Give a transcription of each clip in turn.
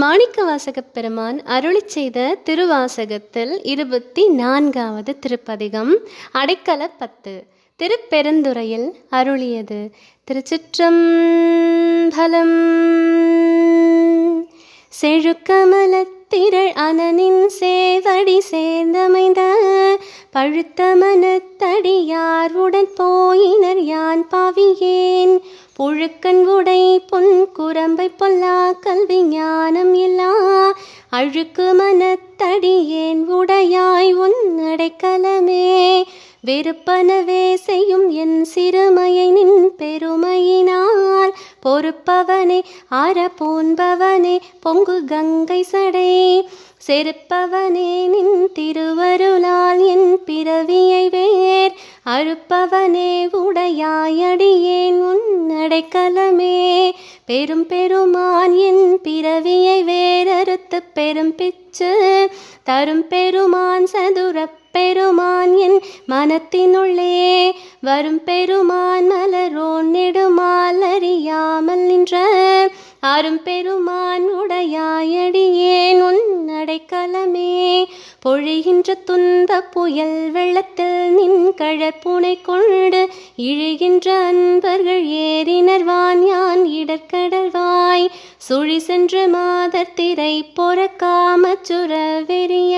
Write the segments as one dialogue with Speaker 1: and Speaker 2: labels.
Speaker 1: மாணிக்கவாசகப் பெருமான் அருளி செய்த திருவாசகத்தில் இருபத்தி நான்காவது திருப்பதிகம் அடைக்கல பத்து திருப்பெருந்துறையில் அருளியது. திருச்சிற்றம்பலம் செழுக்கமலத்திரள் அனனின் சேவடி சேர்ந்தமைந்த பழுத்த மனத்தடியார் உடன் போயினர் யான் பாவியேன். புழுக்கன் உடை பொன் குரம்பை பொல்லா கல்வி ஞானம் இல்லா. அழுக்கு மனத்தடியேன் உடையாய் உன் அடைக்கலமே வெறுப்பனவே செய்யும் என் சிறுமையை நின் பெருமையினால். பொறுப்பவனே அற போன்பவனே பொங்கு கங்கை சடை. செருப்பவனே நின் திருவருளால் என் பிறவியை வேர். அறுப்பவனே உடையாயடியேன் உன்னடைக்கலமே பெரும் பெருமான் என் பிறவியை வேறறுத்து பெரும் பிச்சு. தரும் பெருமான் சதுரப் பெருமான் என் மனத்தினுள்ளே. வரும் பெருமான் மலரோன் நெடுமால் அறியாமல் நின்ற அரும் பெருமான் உடையாயடியேன் உன் அடைக்கலமே? பொழிகின்ற துன்ப புயல் வெள்ளத்தில் நின் கழப்புனை கொண்டு இழுகின்ற அன்பர்கள் ஏறினர்வான் யான் இடர்கடல்வாய் சுழி சென்று மாதர் திரை பொறக்காம சுரவெறிய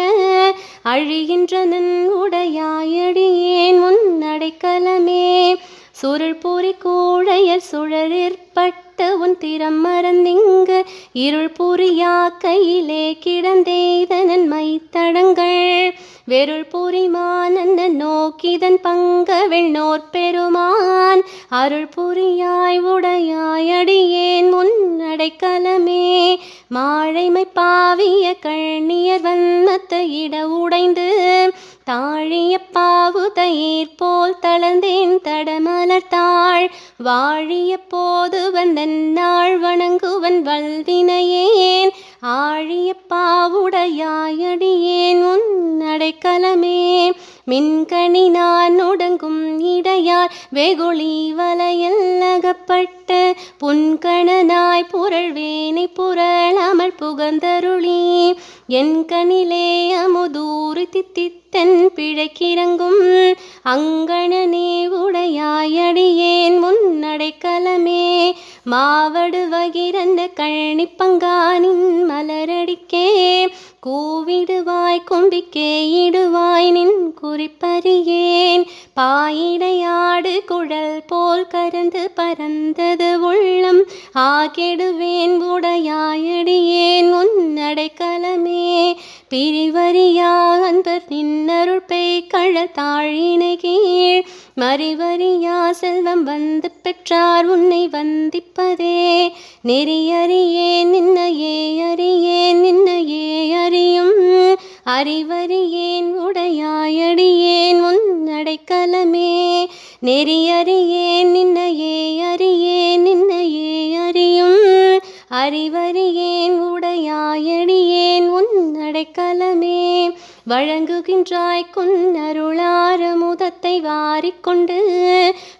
Speaker 1: அழிகின்ற நின் உடையாயடியேன் உன் அடைக்கலமே? சுருள் பூரி கூழையர் சுழலிற்பட்ட உன் திறம் மறந்திங்கு. இருள் புரியா கையிலே கிடந்தேதனன் மைத்தடங்கள் வெருள் புரிமானந்த நோக்கிதன் பங்கவெள் நோர் பெருமான். அருள் புரியாய் உடையாய் அடியேன் உன் மாழைமை பாவிய கண்ணியர் வன்மத்த இட உடைந்து தாழிய பாவு தயிர் போல் தளர்ந்தேன் தடமலர்த்தாள் வாழிய போது வந்தன் நாள் வணங்குவன் வல்வினையேன் ஆழிய பாவுடையாயடியேன் உன் அடைக்கலமே. மின்கணி நான் உடங்கும் இடையார் வெகுளி வலையில் அகப்பட்டு புன்கணனாய் புரள்வேனை புரளாமல் புகந்தருளி. என் கணிலே அமுதூறு தித்தித்தன் பிழைக்கிறங்கும் அங்கணனே உட மாவடு வகிரந்த கழனி பங்கானின் மலரடிக்கே கூவிடுவாய் கும்பிக்கே இடுவாய் நின் குறிப்பறியேன். பாயிடையாடு குழல் போல் கரந்து பறந்தது உள்ளம் ஆகெடுவேன் உடையாயடியேன் உன்னடைக்கலமே பிரிவரியா அன்பர் நின்னருள் பெய் கழத்தாழினை கீழ் மறிவறியா செல்வம் வந்து பெற்றார் உன்னை வந்திப்பதே. நெறியறியேன் நின்னையே அறியேன் நின்னையே அறியும். அறிவறியேன் உடையாயடியேன் உன் அடைக்கலமே. நெறியறியேன் நின்னையே அறியேன் நின்னையே அறியும். அறிவறியேன் உடையாயடியேன் உன் அடைக்கலமே. வழங்குகின்றாய் குன்னருளார முதத்தை வாரிக்கொண்டு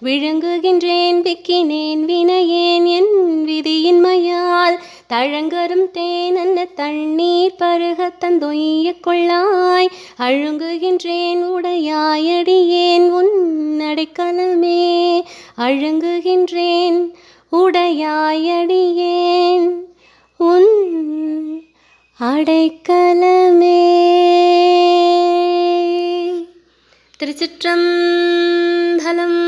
Speaker 1: விழுங்குகின்றேன் விக்கினேன் வினையேன் என் விதியின்மையால் தழங்கரும் தேனன்ன தண்ணீர் பருக தந்தொய்ய கொள்ளாய் அழுங்குகின்றேன் உடையாயடியேன் உன் அடைக்கலமே அழுங்குகின்றேன் உடையாயடியேன் உன் அடைக்கலமே. திருச்சிற்றம்பலம்.